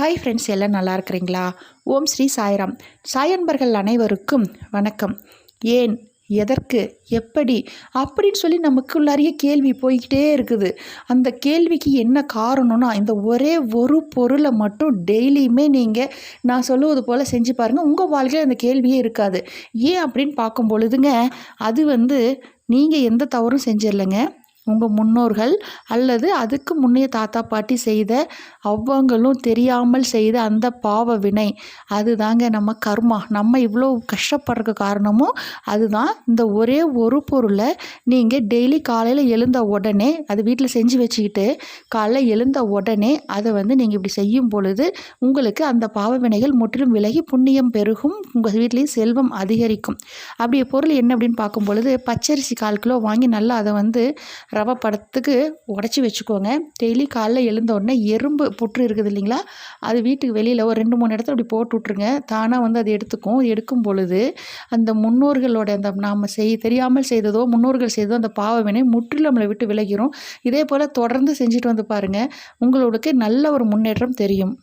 Hi friends எல்லாம் நல்லா இருக்கிறீங்களா? ஓம் ஸ்ரீ சாய்ராம். சாயன்பர்கள் அனைவருக்கும் வணக்கம். ஏன்? எதற்கு? எப்படி? அப்படின்னு சொல்லி நமக்குள்ளாரிய கேள்வி போய்கிட்டே இருக்குது. அந்த கேள்விக்கு என்ன காரணம்னா இந்த ஒரே ஒரு பொருளை மட்டும் டெய்லியுமே நீங்கள் நான் சொல்லுவது போல் செஞ்சு பாருங்கள் உங்கள் வாழ்க்கையில் அந்த கேள்வியே இருக்காது. ஏன் அப்படின்னு பார்க்கும் பொழுதுங்க அது வந்து நீங்கள் எந்த தவறும் செஞ்சிடலைங்க. உங்கள் முன்னோர்கள் அல்லது அதுக்கு முன்னைய தாத்தா பாட்டி செய்த அவங்களும் தெரியாமல் செய்த அந்த பாவ வினை. அதுதாங்க நம்ம கர்மா. நம்ம இவ்வளோ கஷ்டப்படுறதுக்கு காரணமும் அதுதான் இந்த ஒரே ஒரு பொருளை நீங்கள் டெய்லி காலையில் எழுந்த உடனே அது வீட்டில் செஞ்சு வச்சுக்கிட்டு காலைல எழுந்த உடனே அதை வந்து நீங்கள் இப்படி செய்யும் பொழுது உங்களுக்கு அந்த பாவ வினைகள் முற்றிலும் விலகி புண்ணியம் பெருகும் உங்கள் வீட்லேயும் செல்வம் அதிகரிக்கும். அப்படியே பொருள் என்ன அப்படின்னு பார்க்கும் பொழுது பச்சரிசி கால் கிலோ வாங்கி நல்லா அதை வந்து ரவை படத்துக்கு உடச்சி வச்சுக்கோங்க. டெய்லி காலைல எழுந்தோடனே எறும்பு புற்று இருக்குது இல்லைங்களா? அது வீட்டுக்கு வெளியில் ஒரு ரெண்டு மூணு இடத்துல அப்படி போட்டு விட்ருங்க தானாக வந்து அது எடுத்துக்கும். எடுக்கும் பொழுது அந்த முன்னோர்களோட அந்த நாம் செய் தெரியாமல் செய்ததோ முன்னோர்கள் செய்ததோ அந்த பாவவினை முற்றிலும் நம்மளை விட்டு விலகிரும். இதே போல் தொடர்ந்து செஞ்சுட்டு வந்து பாருங்கள் உங்களுக்கு நல்ல ஒரு முன்னேற்றம் தெரியும்.